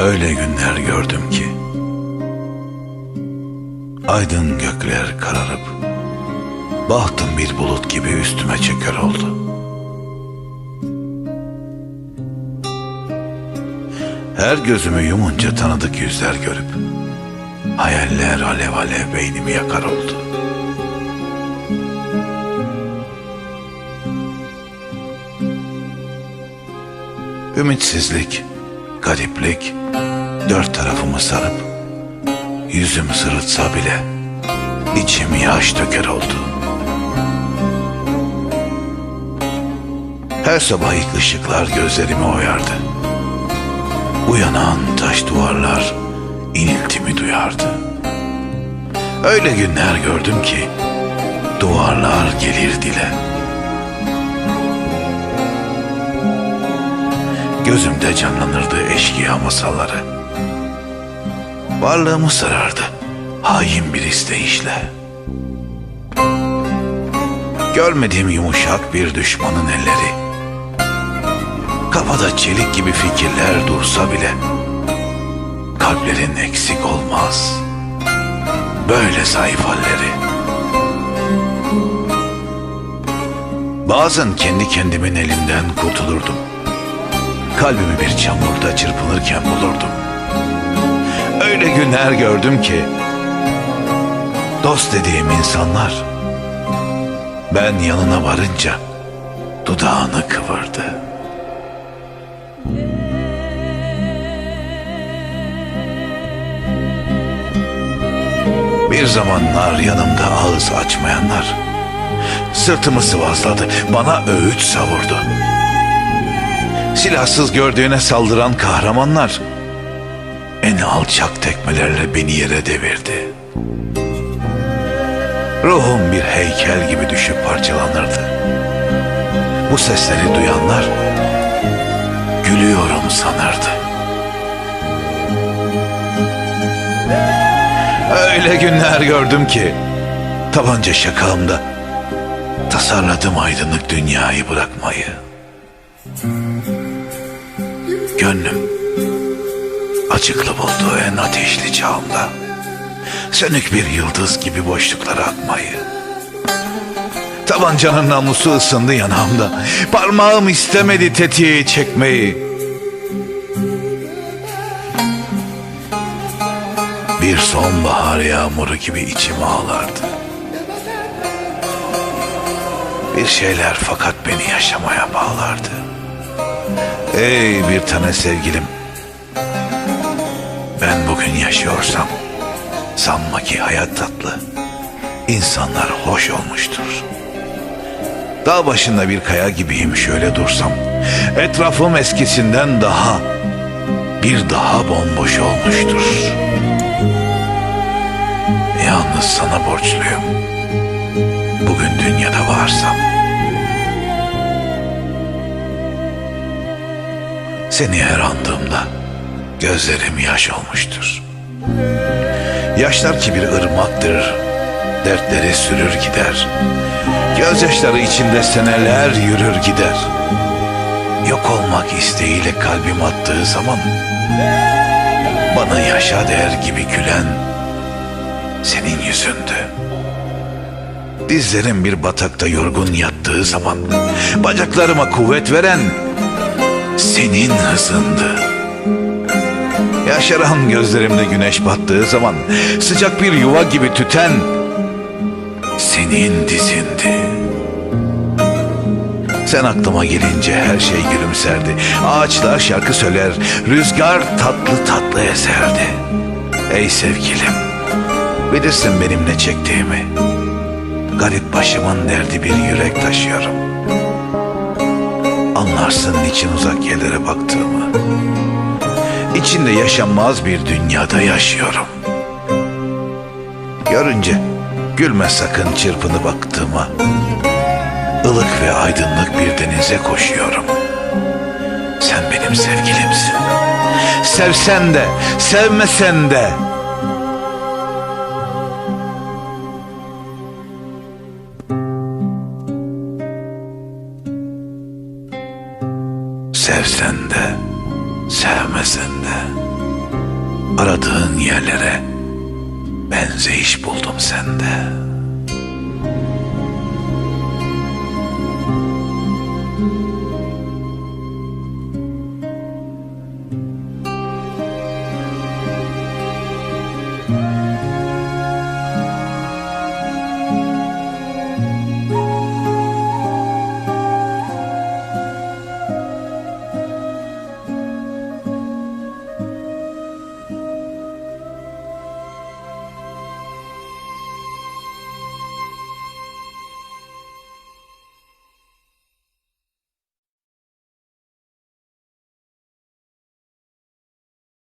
Öyle günler gördüm ki. Aydın gökler kararıp Bahtım bir bulut gibi üstüme çöker oldu. Her gözümü yumunca tanıdık yüzler görüp Hayaller alev alev beynimi yakar oldu. Ümitsizlik, gariplik dört tarafımı sarıp yüzüm sırıtsa bile içim yaş döker oldu. Her sabah ilk ışıklar gözlerimi oyardı. Uyanan taş duvarlar iniltimi duyardı. Öyle günler gördüm ki duvarlar gelir dile. Gözümde canlanırdı eşkıya masalları. Varlığımı sarardı hain bir isteyişle. Görmediğim yumuşak bir düşmanın elleri. Kafada çelik gibi fikirler dursa bile kalplerin eksik olmaz. Böyle zayıf halleri. Bazen kendi kendimin elinden kurtulurdum. Kalbimi bir çamurda çırpınırken bulurdum. Öyle günler gördüm ki dost dediğim insanlar ben yanına varınca dudağını kıvırdı. Bir zamanlar yanımda ağız açmayanlar sırtımı sıvazladı, bana öğüt savurdu. Silahsız gördüğüne saldıran kahramanlar en alçak tekmelerle beni yere devirdi. Ruhum bir heykel gibi düşüp parçalanırdı. Bu sesleri duyanlar gülüyorum sanırdı. Öyle günler gördüm ki tabanca şakağımda tasarladım aydınlık dünyayı bırakmayı. Gönlüm açıklı bulduğu en ateşli çağımda sönük bir yıldız gibi boşluklara akmayı. Tabancanın namusu ısındı yanağımda. Parmağım istemedi tetiği çekmeyi. Bir sonbahar yağmuru gibi içim ağlardı. Bir şeyler fakat beni yaşamaya bağlardı. Ey bir tane sevgilim. Ben bugün yaşıyorsam sanma ki hayat tatlı. İnsanlar hoş olmuştur. Dağ başında bir kaya gibiyim şöyle dursam. Etrafım eskisinden daha bir daha bomboş olmuştur. Yalnız sana borçluyum. Bugün dünyada varsam. Seni her andığımda gözlerim yaş olmuştur. Yaşlar ki bir ırmaktır, dertleri sürür gider. Gözyaşları içinde seneler yürür gider. Yok olmak isteğiyle kalbim attığı zaman bana yaşa der gibi gülen senin yüzündü. Dizlerim bir batakta yorgun yattığı zaman bacaklarıma kuvvet veren senin hızındı. Yaşaran gözlerimde güneş battığı zaman sıcak bir yuva gibi tüten senin dizindi. Sen aklıma gelince her şey gülümserdi. Ağaçlar şarkı söyler, rüzgar tatlı tatlı eserdi. Ey sevgilim, bilirsin benim ne çektiğimi. Garip başımın derdi bir yürek taşıyorum. Anlarsın niçin uzak yerlere baktığımı. İçinde yaşanmaz bir dünyada yaşıyorum. Görünce gülme sakın çırpını baktığıma. ılık ve aydınlık bir denize koşuyorum. Sen benim sevgilimsin. Sevsen de, sevmesen de. Sevsen de, sevmesen de. aradığın yerlere benzeyiş buldum sende.